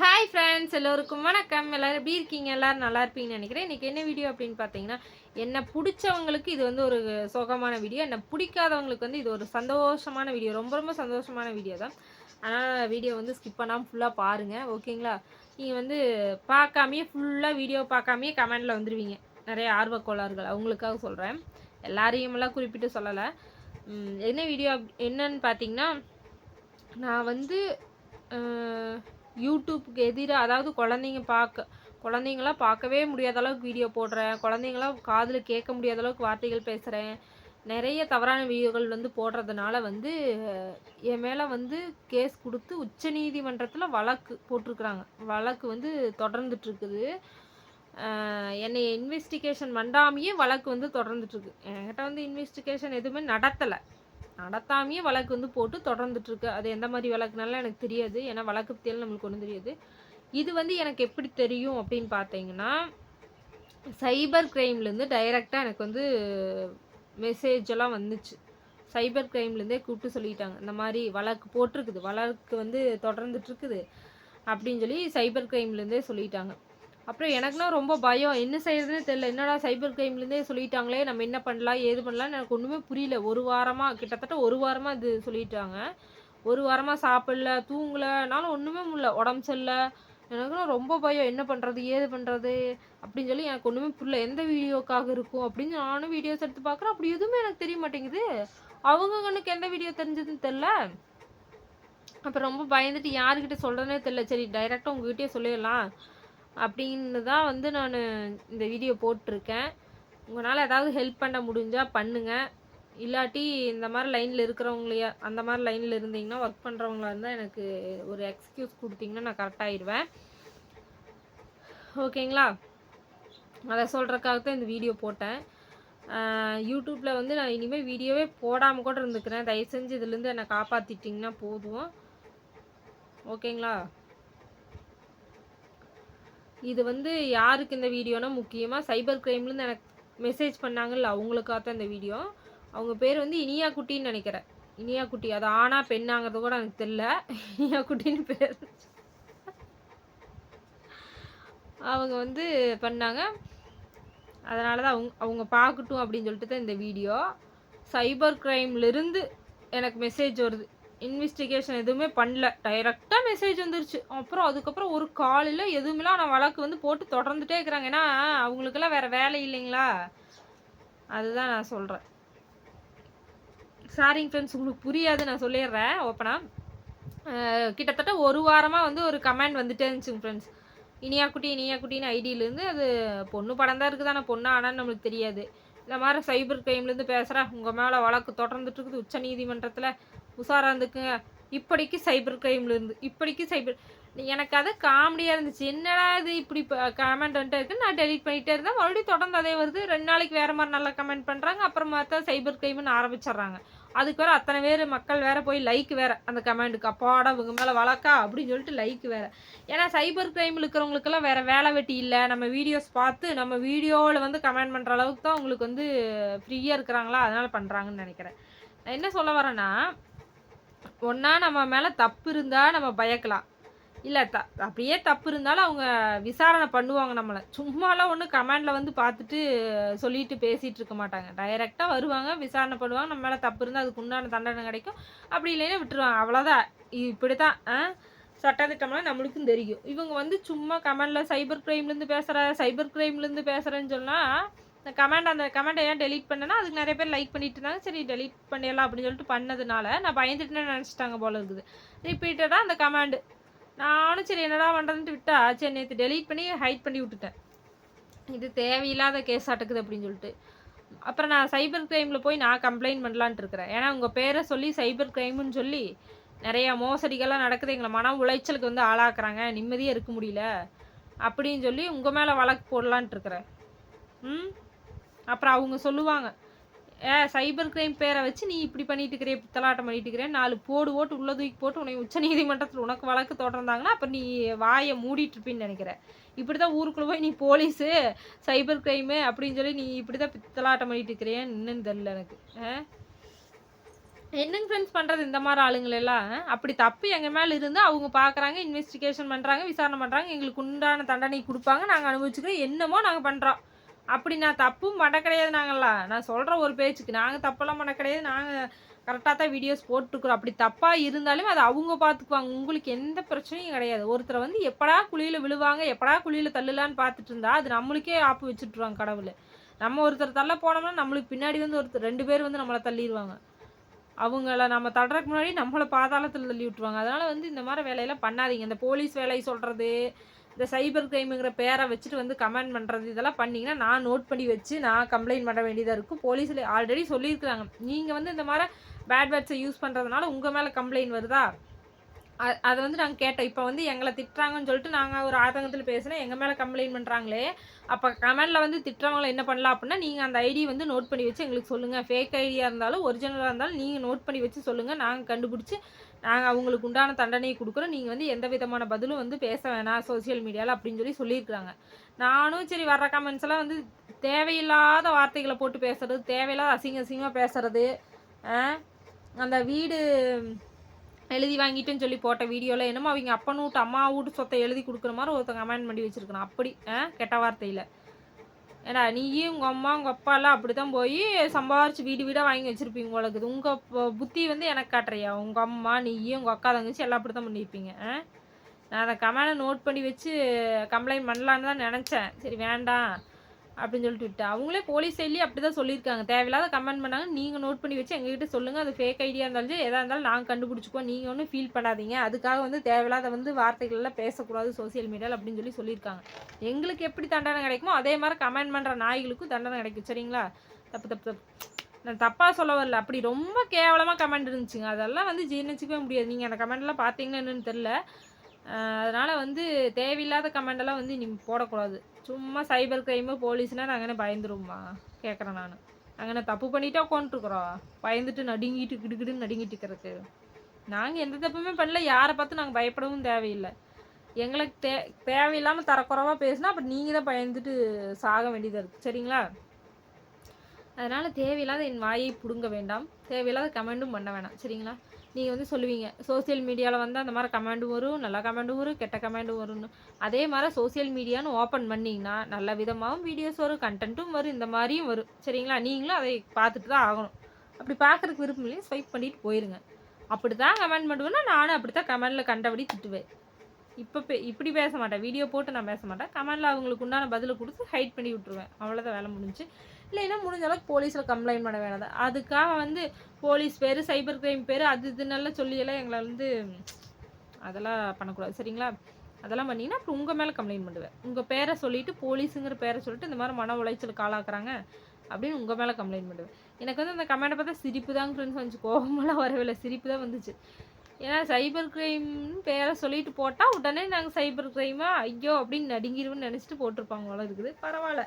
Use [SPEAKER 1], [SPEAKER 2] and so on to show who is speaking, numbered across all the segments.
[SPEAKER 1] Hi friends எல்லோருக்கும் வணக்கம். எல்லாரும் எப்படி இருக்கீங்க? எல்லோரும் நல்லா இருப்பீங்கன்னு நினைக்கிறேன். இன்றைக்கி என்ன வீடியோ அப்படின்னு பார்த்தீங்கன்னா என்னை பிடிச்சவங்களுக்கு இது வந்து ஒரு சோகமான வீடியோ என்னை பிடிக்காதவங்களுக்கு வந்து இது ஒரு சந்தோஷமான வீடியோ ரொம்ப ரொம்ப சந்தோஷமான வீடியோ தான். அதனால் வீடியோ வந்து ஸ்கிப் பண்ணாமல் ஃபுல்லாக பாருங்கள் ஓகேங்களா நீங்கள் வந்து பார்க்காமையே ஃபுல்லாக வீடியோ பார்க்காமையே கமெண்டில் வந்துடுவீங்க நிறைய ஆர்வக்கோளாறுகள். அவங்களுக்காக சொல்கிறேன் எல்லாரையுமெல்லாம் குறிப்பிட்டு சொல்லலை. என்ன வீடியோ என்னன்னு பார்த்தீங்கன்னா நான் வந்து யூடியூப்புக்கு எதிராக அதாவது குழந்தைங்க பார்க்க குழந்தைங்களாம் பார்க்கவே முடியாத அளவுக்கு வீடியோ போடுறேன் குழந்தைங்களாம் காதில் கேட்க முடியாத அளவுக்கு வார்த்தைகள் பேசுகிறேன் நிறைய தவறான வீடியோகள் வந்து போடுறதுனால வந்து என் மேலே வந்து கேஸ் கொடுத்து உச்சநீதிமன்றத்தில் வழக்கு போட்டிருக்கிறாங்க. வழக்கு வந்து தொடர்ந்துட்டு இருக்குது என்னை இன்வெஸ்டிகேஷன் பண்ணாமையே வழக்கு வந்து தொடர்ந்துட்டுருக்கு. என்கிட்ட வந்து இன்வெஸ்டிகேஷன் எதுவுமே நடத்தலை. நடத்தாமையே வழக்கு வந்து போட்டு தொடர்ந்துட்டு இருக்கு அது எந்த மாதிரி வழக்குனாலும் எனக்கு தெரியாது. ஏன்னா வழக்கு பற்றியெல்லாம் நம்மளுக்கு ஒன்றும் தெரியாது. இது வந்து எனக்கு எப்படி தெரியும் அப்படின்னு பார்த்தீங்கன்னா சைபர் கிரைம்லேருந்து டைரெக்டாக எனக்கு வந்து மெசேஜ் எல்லாம் வந்துச்சு. சைபர் கிரைம்லேருந்தே கூப்பிட்டு சொல்லிட்டாங்க. இந்த மாதிரி வழக்கு போட்டிருக்குது. வழக்கு வந்து தொடர்ந்துட்டு இருக்குது அப்படின்னு சொல்லி சைபர் கிரைம்லேருந்தே சொல்லிட்டாங்க. அப்புறம் எனக்குனா ரொம்ப பயம். என்ன செய்யறதுன்னு தெரியல. என்னடா சைபர் கிரைம்லேருந்தே சொல்லிட்டாங்களே நம்ம என்ன பண்ணலாம் ஏது பண்ணலாம்னு எனக்கு ஒன்றுமே புரியல. ஒரு வாரமாக கிட்டத்தட்ட ஒரு வாரமாக இது சொல்லிட்டாங்க. ஒரு வாரமாக சாப்பிடல தூங்கலனாலும் ஒன்றுமே முடியல. உடம்பு சரியில்லை. எனக்குனா ரொம்ப பயம். என்ன பண்ணுறது ஏது பண்ணுறது அப்படின்னு சொல்லி எனக்கு ஒன்றுமே புரியல. எந்த வீடியோக்காக இருக்கும் அப்படின்னு நானும் வீடியோஸ் எடுத்து பார்க்குறேன். அப்படி எதுவுமே எனக்கு தெரிய மாட்டேங்குது. அவங்க கண்ணுக்கு எந்த வீடியோ தெரிஞ்சதுன்னு தெரில அப்புறம் ரொம்ப பயந்துட்டு யாருக்கிட்ட சொல்கிறதுனே தெரில சரி டைரெக்டாக உங்ககிட்டயே சொல்லிடலாம். அப்படின்னு தான் வந்து நான் இந்த வீடியோ போட்டிருக்கேன். உங்களால் ஏதாவது ஹெல்ப் பண்ண முடிஞ்சால் பண்ணுங்கள் இல்லாட்டி இந்த மாதிரி லைனில் இருக்கிறவங்களையா அந்த மாதிரி லைனில் இருந்தீங்கன்னா ஒர்க் பண்ணுறவங்களா இருந்தால் எனக்கு ஒரு எக்ஸ்கியூஸ் கொடுத்தீங்கன்னா நான் கரெக்டாகிடுவேன் ஓகேங்களா அதை சொல்கிறக்காக தான் இந்த வீடியோ போட்டேன். யூடியூப்பில் வந்து நான் இனிமேல் வீடியோவே போடாமல் கூட இருந்துக்கிறேன். தயவு செஞ்சு இதுலேருந்து என்னை காப்பாற்றிட்டிங்கன்னா போதும். ஓகேங்களா இது வந்து யாருக்கு இந்த வீடியோனா முக்கியமாக சைபர் கிரைம்லேருந்து எனக்கு மெசேஜ் பண்ணாங்கல்ல அவங்களுக்காக தான் இந்த வீடியோ. அவங்க பேர் வந்து இனியா குட்டின்னு நினைக்கிறேன். இனியா குட்டி அது ஆனா பெண்ணாங்கிறது கூட எனக்கு தெரில இனியா குட்டின்னு பேர். அவங்க வந்து பண்ணாங்க. அதனால தான் அவங்க அவங்க பார்க்கட்டும் அப்படின்னு சொல்லிட்டு தான் இந்த வீடியோ. சைபர் கிரைம்லேருந்து எனக்கு மெசேஜ் வருது. இன்வெஸ்டிகேஷன் எதுவுமே பண்ணல. டைரெக்டாக மெசேஜ் வந்துருச்சு. அப்புறம் அதுக்கப்புறம் ஒரு காலையில் எதுவுமே ஆனால் வழக்கு வந்து போட்டு தொடர்ந்துட்டே இருக்கிறாங்க. ஏன்னா அவங்களுக்கெல்லாம் வேறு வேலை இல்லைங்களா? அதுதான் நான் சொல்கிறேன் சாரிங்க ஃப்ரெண்ட்ஸ் உங்களுக்கு புரியாது நான் சொல்லிடுறேன். ஓப்பனாக கிட்டத்தட்ட ஒரு வாரமாக வந்து ஒரு கமெண்ட் வந்துட்டே இருந்துச்சுங்க ஃப்ரெண்ட்ஸ் இனியா குட்டி இனியா குட்டின்னு ஐடியிலேருந்து அது பொண்ணு படம் தான் இருக்குது ஆனால் பொண்ணு ஆனான்னு நம்மளுக்கு தெரியாது. இந்த மாதிரி சைபர் கிரைம்லேருந்து பேசுகிறேன் உங்கள் மேலே வழக்கு தொடர்ந்துட்டு இருக்குது உச்ச நீதிமன்றத்தில் உஷாராக இருந்துக்குங்க. இப்படிக்கு சைபர் கிரைம்லேருந்து இப்படிக்கு சைபர் எனக்கு அது காமெடியாக இருந்துச்சு. என்னடா இது இப்படி கமெண்ட் வந்துட்டு இருக்கு. நான் டெலிட் பண்ணிகிட்டே இருந்தேன் மறுபடியும் தொடர்ந்து அதே வருது. ரெண்டு நாளைக்கு வேறு மாதிரி நல்லா கமெண்ட் பண்ணுறாங்க அப்புறம் பார்த்தா சைபர் கிரைம்னு ஆரம்பிச்சிடுறாங்க. அதுக்கு வேறு அத்தனை பேர் மக்கள் வேறு போய் லைக் வேறு அந்த கமெண்ட்டுக்கு அப்பாடா இவங்க மேலே வழக்கா? அப்படின்னு சொல்லிட்டு லைக் வேறு. ஏன்னா சைபர் கிரைம் இருக்கிறவங்களுக்கெல்லாம் வேறு வேலை வெட்டி இல்லை. நம்ம வீடியோஸ் பார்த்து நம்ம வீடியோவில் வந்து கமெண்ட் பண்ணுற அளவுக்கு தான் உங்களுக்கு வந்து ஃப்ரீயாக இருக்கிறாங்களா? அதனால் பண்ணுறாங்கன்னு நினைக்கிறேன். நான் என்ன சொல்ல வரேன்னா ஒன்றா நம்ம மேலே தப்பு இருந்தால் நம்ம பயக்கலாம். இல்லை த அப்படியே தப்பு இருந்தாலும் அவங்க விசாரணை பண்ணுவாங்க நம்மளை. சும்மாலாம் ஒன்று கமெண்டில் வந்து பார்த்துட்டு சொல்லிட்டு பேசிகிட்டு இருக்க மாட்டாங்க. டைரெக்டாக வருவாங்க விசாரணை பண்ணுவாங்க நம்ம மேலே தப்பு இருந்தால் அதுக்கு உண்டான தண்டனை கிடைக்கும். அப்படி இல்லைன்னா விட்டுருவாங்க. அவ்வளோதான் இப்படி தான் ஆ சட்டத்திட்டம்லாம் நம்மளுக்கும் தெரியும். இவங்க வந்து சும்மா கமெண்டில் சைபர் க்ரைம்லேருந்து பேசுகிற சைபர் க்ரைம்லேருந்து பேசுகிறேன்னு சொன்னால் இந்த கமெண்ட் அந்த கமெண்ட்டை ஏன் டெலிட் பண்ணேன்னா அதுக்கு நிறைய பேர் லைக் பண்ணிட்டு இருந்தாங்க. சரி டெலிட் பண்ணிடலாம் அப்படின்னு சொல்லிட்டு பண்ணதுனால நான் பயந்துட்டுன்னு நினச்சிட்டாங்க போல இருக்குது. ரிப்பீட்டடாக அந்த கமெண்டு நானும் சரி என்னடா பண்ணுறதுன்ட்டு விட்டா சரி நேற்று டெலீட் பண்ணி ஹைட் பண்ணி விட்டுட்டேன். இது தேவையில்லாத கேஸ் அட்டுக்குது அப்படின்னு சொல்லிட்டு. அப்புறம் நான் சைபர் கிரைமில் போய் நான் கம்ப்ளைண்ட் பண்ணலான்ட்டு இருக்கிறேன். ஏன்னா உங்கள் பேரை சொல்லி சைபர் கிரைம்னு சொல்லி நிறையா மோசடிகள்லாம் நடக்குது. எங்களை மன உளைச்சலுக்கு வந்து ஆளாக்குறாங்க. நிம்மதியாக இருக்க முடியல. அப்படின்னு சொல்லி உங்கள் மேலே வழக்கு போடலான்ட்டு இருக்கிறேன். ம்? அப்புறம் அவங்க சொல்லுவாங்க ஏ சைபர் கிரைம் பேரை வச்சு நீ இப்படி பண்ணிட்டு இருக்கிறே தலாட்டம் பண்ணிட்டு இருக்கிறேன் நாலு போடு ஓட்டு உள்ள தூக்கி போட்டு உன்னை உச்ச நீதிமன்றத்தில் உனக்கு வழக்கு தொடர்ந்தாங்கன்னா அப்போ நீ வாயை மூடிட்டு இருப்பின்னு நினைக்கிறேன். இப்படி தான் ஊருக்குள்ளே போய் நீ போலீஸு சைபர் கிரைமு அப்படின்னு சொல்லி நீ இப்படி தான் பித்தலாட்டம் பண்ணிட்டு இருக்கிறேன்னு இன்னும் தெரில எனக்கு. ஆ? என்னங்க ஃப்ரெண்ட்ஸ் பண்ணுறது இந்த மாதிரி ஆளுங்களெல்லாம் அப்படி தப்பு எங்கள் மேலே இருந்து அவங்க பார்க்குறாங்க இன்வெஸ்டிகேஷன் பண்ணுறாங்க விசாரணை பண்ணுறாங்க எங்களுக்கு உண்டான தண்டனை கொடுப்பாங்க நாங்கள் அனுபவிச்சுக்கிறோம் என்னமோ நாங்கள் பண்ணுறோம் அப்படி நான் தப்பும் பண்ண கிடையாது நாங்கள்லாம் நான் சொல்கிற ஒரு பேச்சுக்கு. நாங்கள் தப்பெல்லாம் பண்ண கிடையாது. நாங்கள் கரெக்டாக தான் வீடியோஸ் போட்டுருக்குறோம். அப்படி தப்பாக இருந்தாலும் அது அவங்க பார்த்துக்குவாங்க. உங்களுக்கு எந்த பிரச்சனையும் கிடையாது. ஒருத்தரை வந்து எப்படா குழியில் விழுவாங்க எப்படா குழியில் தள்ளலான்னு பார்த்துட்டு இருந்தா அது நம்மளுக்கே ஆப்பு வச்சுட்ருவாங்க கடவுள். நம்ம ஒருத்தர் தள்ள போனோம்னா நம்மளுக்கு பின்னாடி வந்து ஒருத்தர் ரெண்டு பேர் வந்து நம்மளை தள்ளிடுவாங்க அவங்கள நம்ம தடுறதுக்கு முன்னாடி நம்மளை பாதாளத்தில் தள்ளி விட்டுருவாங்க. அதனால் வந்து இந்த மாதிரி வேலையெல்லாம் பண்ணாதீங்க. இந்த போலீஸ் வேலையை சொல்கிறது இந்த சைபர் கிரைமுங்கிற பேரை வச்சுட்டு வந்து கமெண்ட் பண்ணுறது இதெல்லாம் பண்ணிங்கன்னா நான் நோட் பண்ணி வச்சு நான் கம்ப்ளைண்ட் பண்ண வேண்டியதாக இருக்கும். போலீஸில் ஆல்ரெடி சொல்லியிருக்கிறாங்க. நீங்கள் வந்து இந்த மாதிரி பேட் வேர்ட்ஸை யூஸ் பண்ணுறதுனால உங்கள் மேலே கம்ப்ளைண்ட் வருதா? அதை வந்து நாங்கள் கேட்டோம். இப்போ வந்து எங்களை திட்டுறாங்கன்னு சொல்லிட்டு நாங்கள் ஒரு ஆதங்கத்தில் பேசினா எங்கள் மேலே கம்ப்ளைண்ட் பண்ணுறாங்களே அப்போ கமெண்டில் வந்து திட்டுறவங்கள என்ன பண்ணலாம் அப்படின்னா நீங்கள் அந்த ஐடி வந்து நோட் பண்ணி வச்சு எங்களுக்கு சொல்லுங்கள் ஃபேக் ஐடியாக இருந்தாலும் ஒரிஜினலாக இருந்தாலும் நீங்கள் நோட் பண்ணி வச்சு சொல்லுங்கள் நாங்கள் கண்டுபிடிச்சி நாங்கள் அவங்களுக்கு உண்டான தண்டனையை கொடுக்குறோம். நீங்கள் வந்து எந்த விதமான பதிலும் வந்து பேச வேணாம் சோஷியல் மீடியாவில் அப்படின்னு சொல்லி சொல்லியிருக்கிறாங்க. நானும் சரி வர்ற கமெண்ட்ஸ் எல்லாம் வந்து தேவையில்லாத வார்த்தைகளை போட்டு பேசுறது தேவையில்லாத அசிங்க அசிங்கமாக பேசுறது அந்த வீடு எழுதி வாங்கிட்டேன்னு சொல்லி போட்ட வீடியோவில் என்னமோ அவங்க அப்பன் வீட்டு அம்மா வீட்டு சொத்தை எழுதி கொடுக்குற மாதிரி ஒருத்தங்க கமெண்ட் பண்ணி வச்சுருக்கணும் அப்படி ஆ, கெட்ட வார்த்தையில். ஏடா நீயும் உங்கள் அம்மா உங்கள் அப்பாலாம் அப்படி தான் போய் சம்பாரிச்சு வீடு வீடாக வாங்கி வச்சுருப்பீங்க உங்களுக்கு உங்கள் புத்தி வந்து எனக்கு காட்டுறியா? உங்கள் அம்மா நீயும் உங்கள் அக்கா தங்கச்சி எல்லாம் அப்படி தான் பண்ணியிருப்பீங்க நான் அதை கமெண்டை நோட் பண்ணி வச்சு கம்ப்ளைண்ட் பண்ணலான்னு தான் நினச்சேன். சரி வேண்டாம். அப்படின்னு சொல்லிட்டு விட்டு அவங்களே போலீஸ் சைட்லேயே அப்படி தான் சொல்லியிருக்காங்க. தேவையில்லாத கமெண்ட் பண்ணாங்க. நீங்கள் நோட் பண்ணி வச்சு எங்ககிட்ட சொல்லுங்கள் அது ஃபேக் ஐடியா இருந்தாலும் சரி எதாக இருந்தாலும் நாங்கள் கண்டுபிடிச்சிப்போம் நீங்கள் ஒன்றும் ஃபீல் பண்ணாதீங்க. அதுக்காக வந்து தேவையில்லாத வந்து வார்த்தைகள்லாம் பேசக்கூடாது சோஷியல் மீடியாவில் அப்படின்னு சொல்லி சொல்லியிருக்காங்க. எங்களுக்கு எப்படி தண்டனை கிடைக்குமோ அதே மாதிரி கமெண்ட் பண்ணுற நாய்களுக்கும் தண்டனை கிடைக்கும். சரிங்களா? தப்பு தப்பு தப்பு. நான் தப்பாக சொல்ல வரல. அப்படி ரொம்ப கேவலமாக கமெண்ட் இருந்துச்சுங்க. அதெல்லாம் வந்து ஜீர்ணிச்சிக்கவே முடியாது. நீங்கள் அந்த கமெண்ட்லாம் பார்த்தீங்கன்னா என்னன்னு தெரில அதனால் வந்து தேவையில்லாத கமெண்டெல்லாம் வந்து நீ போடக்கூடாது. சும்மா சைபர் கிரைமு போலீஸ்னால் நாங்கள் என்ன பயந்துருவோமா? கேட்குறேன் நான். நாங்கள் தப்பு பண்ணிட்டே உட்காந்துருக்குறோம் பயந்துட்டு நடுங்கிட்டு கிடுகிடுன்னு நடுங்கிட்டு இருக்கிறதுக்கு. நாங்கள் எந்த தப்புமே பண்ணல. யாரை பார்த்து நாங்கள் பயப்படவும் தேவையில்லை. எங்களுக்கு தே தேவையில்லாமல் தரக்குறவாக பேசினா அப்போ நீங்கள் தான் பயந்துட்டு சாக வேண்டியதாக இருக்குது சரிங்களா? அதனால் தேவையில்லாத என் வாயை பிடுங்க வேண்டாம். தேவையில்லாத கமெண்டும் பண்ண வேணாம். சரிங்களா? நீங்கள் வந்து சொல்லுவீங்க சோஷியல் மீடியாவில் வந்து அந்த மாதிரி கமெண்ட் வரும் நல்ல கமெண்ட் வரும் கெட்ட கமெண்ட் வரும்னு. அதே மாதிரி சோஷியல் மீடியான்னு ஓப்பன் பண்ணிங்கன்னா நல்ல விதமாகவும் வீடியோஸ் வரும் கண்டென்ட்டும் வரும் இந்த மாதிரியும் வரும். சரிங்களா? நீங்களும் அதை பார்த்துட்டு தான் ஆகணும். அப்படி பார்க்குறதுக்கு விருப்பம் இல்லையா ஸ்வைப் பண்ணிட்டு போயிருங்க. அப்படி தான் கமெண்ட் பண்ணுவேன்னா நானும் அப்படி தான் கமெண்டில் கண்டபடி திட்டுவேன். இப்போ பே இப்படி பேச மாட்டேன். வீடியோ போட்டு நான் பேச மாட்டேன். கமெண்டில் அவங்களுக்கு உண்டான பதிலை கொடுத்து ஹைட் பண்ணி விட்ருவேன் அவ்வளோதான் வேலை முடிஞ்சு. இல்லைன்னா முடிஞ்ச அளவுக்கு போலீஸில் கம்ப்ளைண்ட் பண்ண வேணாம். அதுக்காக வந்து போலீஸ் பேர் சைபர் கிரைம் பேர் அது இதுன்னெல்லாம் சொல்லியெல்லாம் எங்களை வந்து அதெல்லாம் பண்ணக்கூடாது. சரிங்களா? அதெல்லாம் பண்ணிங்கன்னா அப்புறம் உங்கள் மேலே கம்ப்ளைண்ட் பண்ணுவேன். உங்கள் பேரை சொல்லிட்டு போலீஸுங்கிற பேரை சொல்லிட்டு இந்த மாதிரி மன உளைச்சலுக்கு ஆளாக்குறாங்க அப்படின்னு உங்கள் மேலே கம்ப்ளைண்ட் பண்ணுவேன். எனக்கு வந்து அந்த கமெண்ட்டை பார்த்தா சிரிப்பு தான் ஃப்ரெண்ட்ஸ் வந்துச்சு கோபமெல்லாம் வரவில்லை சிரிப்பு தான் வந்துச்சு. ஏன்னா சைபர் கிரைம்னு பேரை சொல்லிட்டு போட்டால் உடனே நாங்கள் சைபர் கிரைமா? ஐயோ அப்படின்னு நடுங்கிருவோம்னு நினச்சிட்டு போட்டிருப்பாங்க அவ்வளோ இருக்குது. பரவாயில்ல.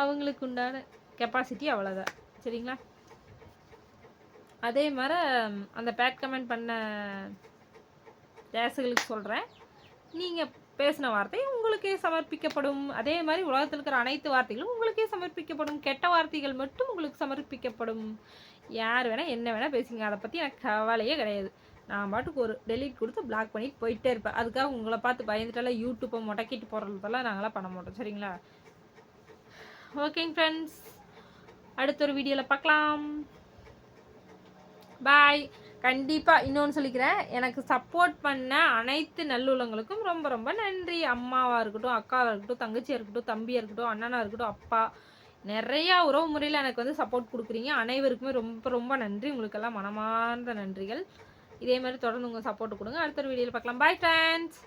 [SPEAKER 1] அவங்களுக்கு உண்டான கெப்பாசிட்டி அவ்வளோதான் சரிங்களா? அதே மாதிரி அந்த பேட் கமெண்ட் பண்ண டேஸுகளுக்கு சொல்கிறேன் நீங்கள் பேசின வார்த்தை உங்களுக்கே சமர்ப்பிக்கப்படும். அதே மாதிரி உலகத்தில் இருக்கிற அனைத்து வார்த்தைகளும் உங்களுக்கே சமர்ப்பிக்கப்படும். கெட்ட வார்த்தைகள் மட்டும் உங்களுக்கு சமர்ப்பிக்கப்படும். யார் வேணால் என்ன வேணால் பேசுங்க. அதை பற்றி எனக்கு கவலையே கிடையாது. நான் பாட்டுக்கு ஒரு டெலிட் கொடுத்து பிளாக் பண்ணிட்டு போயிட்டே இருப்பேன். அதுக்காக உங்களை பார்த்து பயந்துட்டால யூடியூப்பை முடக்கிட்டு போடுறதெல்லாம் நாங்களாம் பண்ண மாட்டோம். சரிங்களா? ஓகேங்க ஃப்ரெண்ட்ஸ் அடுத்த ஒரு வீடியோவில் பார்க்கலாம். பாய் கண்டிப்பாக இன்னொன்று சொல்லிக்கிறேன். எனக்கு சப்போர்ட் பண்ண அனைத்து நல்லுள்ளங்களுக்கும் ரொம்ப ரொம்ப நன்றி. அம்மாவாக இருக்கட்டும் அக்காவாக இருக்கட்டும் தங்கச்சியாக இருக்கட்டும் தம்பியாக இருக்கட்டும் அண்ணனாக இருக்கட்டும் அப்பா. நிறையா உறவு முறையில் எனக்கு வந்து சப்போர்ட் கொடுக்குறீங்க. அனைவருக்குமே ரொம்ப ரொம்ப நன்றி. உங்களுக்கெல்லாம் மனமார்ந்த நன்றிகள். இதே மாதிரி தொடர்ந்து உங்கள் சப்போர்ட் கொடுங்க. அடுத்த ஒரு வீடியோவில் பார்க்கலாம். Bye friends